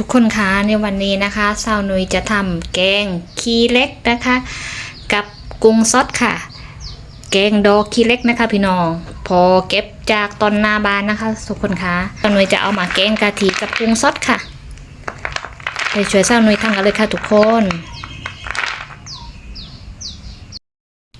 ุกคนคะในวันนี้นะคะสาวนุยจะทำแกงขี้เล็กนะคะ กับกุ้งซดค่ะ แกงดอกขี้เล็กนะคะ พี่น้อง พอเก็บจากตอนหน้าบ้านนะคะ ทุกคนคะสาวนุยจะเอามาแกงกะทิกับกุ้งซดค่ะไปช่วยสาวนุยทำกันเลยค่ะทุกคน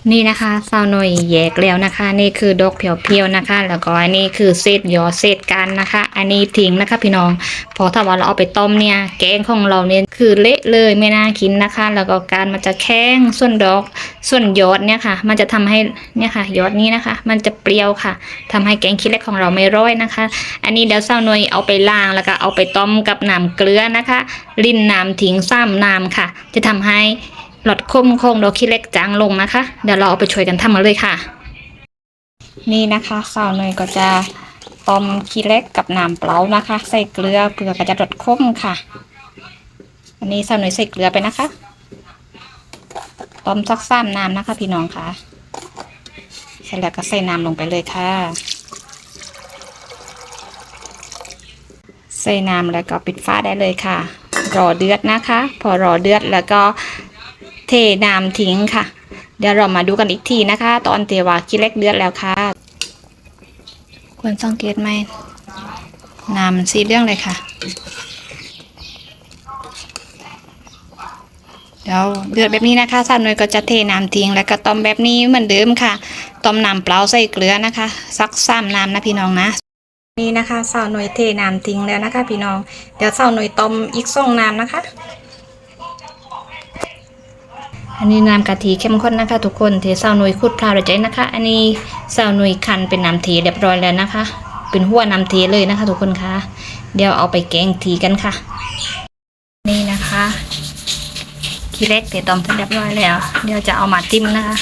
นี่นะคะซาวหน่อยแยกแล้วนะคะ นี่คือดอกเพียวๆนะคะ แล้วก็อันนี้คือเศษยอเศษกันนะคะ อันนี้ทิ้งนะคะ พี่น้อง พอถ้าว่าเราเอาไปต้มเนี่ย แกงของเราเนี่ยคือเละเลยไม่น่ากินนะคะ แล้วก็การมันจะแข็งส่วนดอก ส่วนยอดเนี่ยค่ะ มันจะทำให้เนี่ยค่ะ ยอดนี้นะคะ มันจะเปรี้ยวค่ะทำให้แกงขี้เล็กของเราไม่ร้อยนะคะ อันนี้เดี๋ยวซาวหน่อยเอาไปล้างแล้วก็เอาไปต้มกับน้ำเกลือนะคะ รินน้ำทิ้งซ้ำน้ำค่ะ จะทำให้ หลอดคมโคงดอกขี้เล็กจางลงนะคะ เดี๋ยวเราเอาไปช่วยกันทำกันเลยค่ะ นี่นะคะสาวเนยก็จะต้มขี้เล็กกับน้ำเปล่านะคะ ใส่เกลือเพื่อกระจะหลอดคมค่ะ อันนี้สาวเนยใส่เกลือไปนะคะต้มสักสามน้ำนะคะ พี่น้องค่ะเสร็จแล้วก็ใส่น้ำลงไปเลยค่ะ ใส่น้ำแล้วก็ปิดฟ้าได้เลยค่ะ รอเดือดนะคะ พอรอเดือดแล้วก็ เทน้ำทิ้งค่ะ เดี๋ยวเรามาดูกันอีกทีนะคะ ตอนเทว่าขี้เล็กเดือดแล้วค่ะ ควรสังเกตไหมน้ำมันสีเรื่องเลยค่ะ เดี๋ยวเดือดแบบนี้นะคะสาวหน่วยก็จะเทน้ำทิ้งแล้วก็ต้มแบบนี้เหมือนเดิมค่ะ ต้มน้ำเปล่าใส่เกลือนะคะสักสามน้ำนะพี่น้องนะนี่นะคะสาวหน่วยเทน้ำทิ้งแล้วนะคะ พี่น้อง เดี๋ยวสาวหน่วยต้มอีกสองน้ำนะคะ อันนี้น้ำกะทิเข้มข้นนะคะ ทุกคนเทสาวหน่ยคูดพราวใจนะคะ อันนี้สาวหน่ยคันเป็นน้ำทีเรียบร้อยแล้วนะคะ เป็นหัวน้ำทีเลยนะคะ ทุกคนคะเดี๋ยวเอาไปแกงทีกันค่ะ นี่นะคะขี้เล็กเทต้มเสร็จเรียบร้อยแล้ว เดี๋ยวจะเอามาจิ้มนะคะ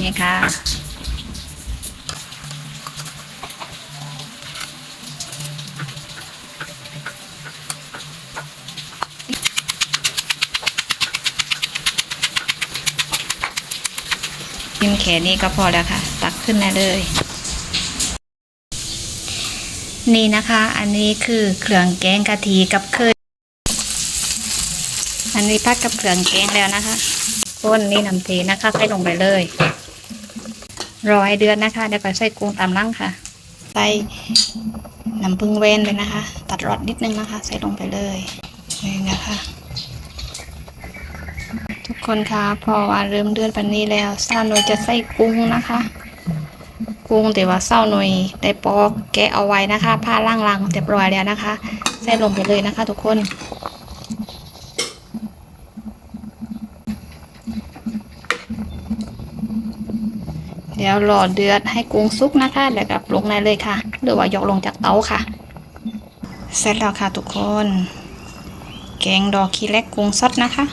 นี่ค่ะ จิ้มแขนนี่ก็พอแล้วค่ะ ตักขึ้นได้เลย นี่นะคะ อันนี้คือเครื่องแกงกะทิกับเคยอันนี้พักกับเครื่องแกงแล้วนะคะก้นนี่น้ำเทนะคะใส่ลงไปเลยรอให้เดือนนะคะเดี๋ยวก็ใส่กุ้งตามล่างค่ะ ใส่น้ำผึ้งเว้นเลยนะคะ ตัดรอดนิดนึงนะคะ ใส่ลงไปเลยนี่นะคะ ทุกคนคะพอว่าเริ่มเดือนปันนี้แล้วเศร้าหน่วยจะใส่กุ้งนะคะ กุ้งแต่ว่าเศร้าหน่วยได้ปอกแกะเอาไว้นะคะ ผ้าล่างๆเรียบร้อยแล้วนะคะ ใส่ลงไปเลยนะคะ ทุกคนเดี๋ยวรอเดือดให้กุ้งสุกนะคะแล้วก็ปรุงได้เลยค่ะ หรือว่ายกลงจากเตาค่ะ เสร็จแล้วค่ะทุกคน แกงดอกขี้เล็กกุ้งสดนะคะ